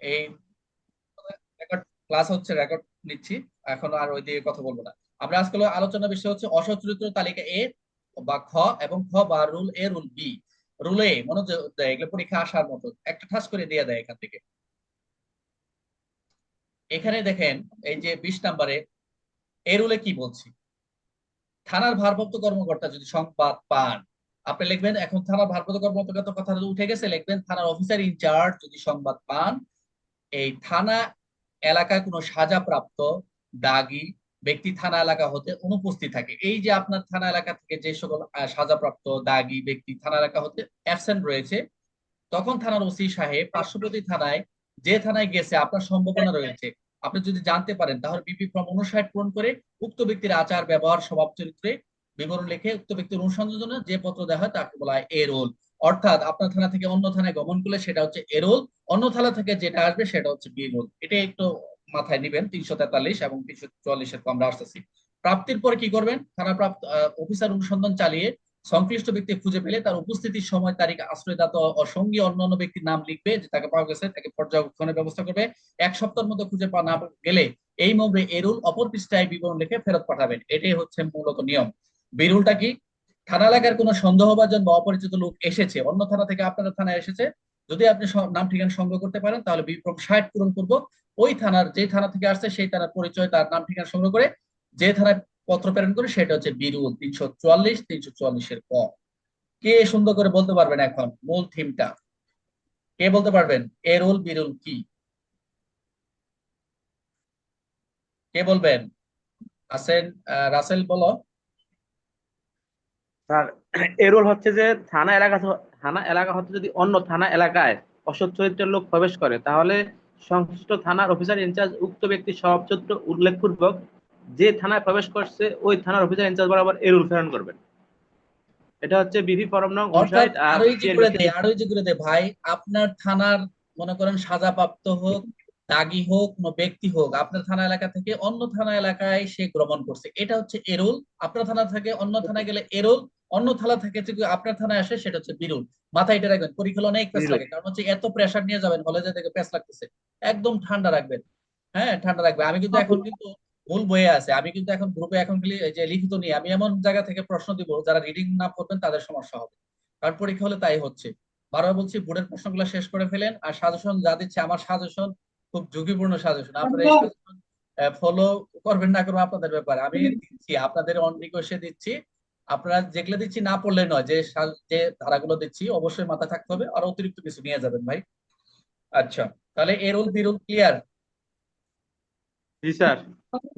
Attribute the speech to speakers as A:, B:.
A: এই ক্লাস হচ্ছে রেকর্ড নিচ্ছি, এখন আর ওই দিকে কথা বলব না। আমরা আজকে আলোচনা বিষয় হচ্ছে অসচরিত্র তালিকা এ বা খ এবং খ বা রুল এ, রুল বি। দেয়, এগুলো পরীক্ষা আসার মতো। একটা ঠাস করে দিয়ে এখান থেকে। এখানে দেখেন, এই যে বিশ নাম্বারে, এ রুলে কি বলছি? থানার ভারপ্রাপ্ত কর্মকর্তা যদি সংবাদ পান, আপনি লিখবেন, এখন থানার ভারপ্রাপ্ত কর্মকর্তা কথা উঠে গেছে, লিখবেন, থানার অফিসার ইনচার্জ যদি সংবাদ পান এই থানা এলাকায় কোনো সাজাপ্রাপ্ত দাগি ব্যক্তি থানা এলাকা হতে অনুপস্থিত থাকে। এই যে আপনার থানা এলাকা থেকে যে সকল সাজাপ্রাপ্ত দাগি ব্যক্তি থানা এলাকা হতে অ্যাবসেন্ট রয়েছে, তখন থানার ওসি সাহেব পার্শ্ববর্তী থানায়, যে থানায় গেছে, আপনার সম্ভাবনা রয়েছে। আপনি যদি জানতে পারেন, তাহলে বিপি ফর্ম অনুসার পূরণ করে উক্ত ব্যক্তির আচার, ব্যবহার, স্বভাব, চরিত্রে বিবরণ লিখে উক্ত ব্যক্তির অনুসন্ধানের জন্য যে পত্র দেওয়া হয় তাকে বলা হয় এরোল অর্থাৎ আপনার থানা থেকে অন্য থানায় গমন করলে সেটা হচ্ছে এরোল অন্য থালা থেকে যেটা আসবে সেটা হচ্ছে বিরোল এটা একটু মাথায় নিবেন, তিনশো তেতাল্লিশ এবং তিনশো চুয়াল্লিশের আমরা আসতেছি। প্রাপ্তির পরে কি করবেন? থানা প্রাপ্ত অফিসার অনুসন্ধান চালিয়ে সংশ্লিষ্ট ব্যক্তি খুঁজে পেলে তার উপস্থিতির সময়, তারিখ, আশ্রয়দাতা সঙ্গী অন্যান্য ব্যক্তির নাম লিখবে, যে তাকে পাওয়া গেছে, তাকে পর্যবেক্ষণের ব্যবস্থা করবে। এক সপ্তাহের মধ্যে খুঁজে পাওয়া না গেলে এই মর্মে এরুল অপর পৃষ্ঠায় বিবরণ লিখে ফেরত পাঠাবেন। এটাই হচ্ছে মূলত নিয়ম। বিরুলটা কি? থানা এলাকার কোনো সন্দেহভাজন বা অপরিচিত লোক এসেছে, অন্য থানা থেকে আপনার থানায় এসেছে যদি আপনি নাম ঠিকানা সংগ্রহ করতে পারেন, তাহলে বিক্রম ষাট পূরণ করব। ওই থানার যে থানা থেকে আসছে, সেই থানার পরিচয়, তার নাম ঠিকানা সংগ্রহ করে যে থানায় পত্র প্রেরণ করে, সেটা হচ্ছে বিরুল তিনশো চুয়াল্লিশ, তিনশো চুয়াল্লিশের ক। কে সুন্দর করে বলতে পারবেন এখন? মূল থিমটা। কে বলতে পারবেন? এরুল বিরুল কি? কে বলবেন? আসেন রাসেল বলো।
B: স্যার এরোল হচ্ছে যে থানা এলাকা থানা এলাকা হতে যদি অন্য থানা এলাকায় অসৎ চরিত্রের লোক প্রবেশ করে তাহলে সংশ্লিষ্ট থানার অফিসার ইনচার্জ উক্ত ব্যক্তির স্বভাব চরিত্র উল্লেখপূর্বক যে থানায় প্রবেশ করছে ওই থানার অফিসার ইনচার্জ বরাবর এরোল প্রেরণ করবেন। এটা হচ্ছে বিধি ফরম নং
A: অর্থাৎ
B: আর
A: আরোই যে করে দেয় আরোই যে করে দেয় ভাই। আপনার থানার মনে করেন সাজাপ্রাপ্ত হোক দাগি হোক কোনো ব্যক্তি হোক আপনার থানা এলাকা থেকে অন্য থানা এলাকায় সে গ্রমণ করছে। এটা হচ্ছে এরুল আপনার থানা থেকে অন্য থানায় গেলে এরুল অন্য থালা থেকে যদি আপনার থানায় আসে সেটা হচ্ছে বিরুল। মাথায় এটা রাখবেন পরীক্ষা হলে অনেক পেস লাগে কারণ হচ্ছে এত প্রেসার নিয়ে যাবেন হলে যে দেখে পেস লাগতেছে একদম ঠান্ডা রাখবেন। হ্যাঁ ঠান্ডা রাখবেন। আমি কিন্তু এখন কিন্তু ভুল বইয়ে আছে। আমি কিন্তু এখন গ্রুপে এখন খালি এই যে লিখিত নিয়ে আমি এমন জায়গা থেকে প্রশ্ন দিব যারা রিডিং না করবেন তাদের সমস্যা হবে। কারণ পরীক্ষা হলে তাই হচ্ছে। বারবার বলছি বোর্ডের প্রশ্নগুলো শেষ করে ফেলেন আর সাজেশন যা দিচ্ছে আমার সাজেশন খুব ঝুঁকিপূর্ণ সাজেশন আপনারা এই সাজেশন ফলো করবেন না করবেন আপনাদের ব্যাপার। আমি দিচ্ছি আপনাদের অন রিকোয়েস্টে দিচ্ছি। আপনারা যেগুলো দিচ্ছি না পড়লে নয়, যে যে ধারাগুলো দিচ্ছি অবশ্যই মাথায় থাকতে হবে, আর অতিরিক্ত কিছু নিয়ে যাবেন ভাই। আচ্ছা তাহলে এরুল বিরুল ক্লিয়ার?
B: জি, স্যার।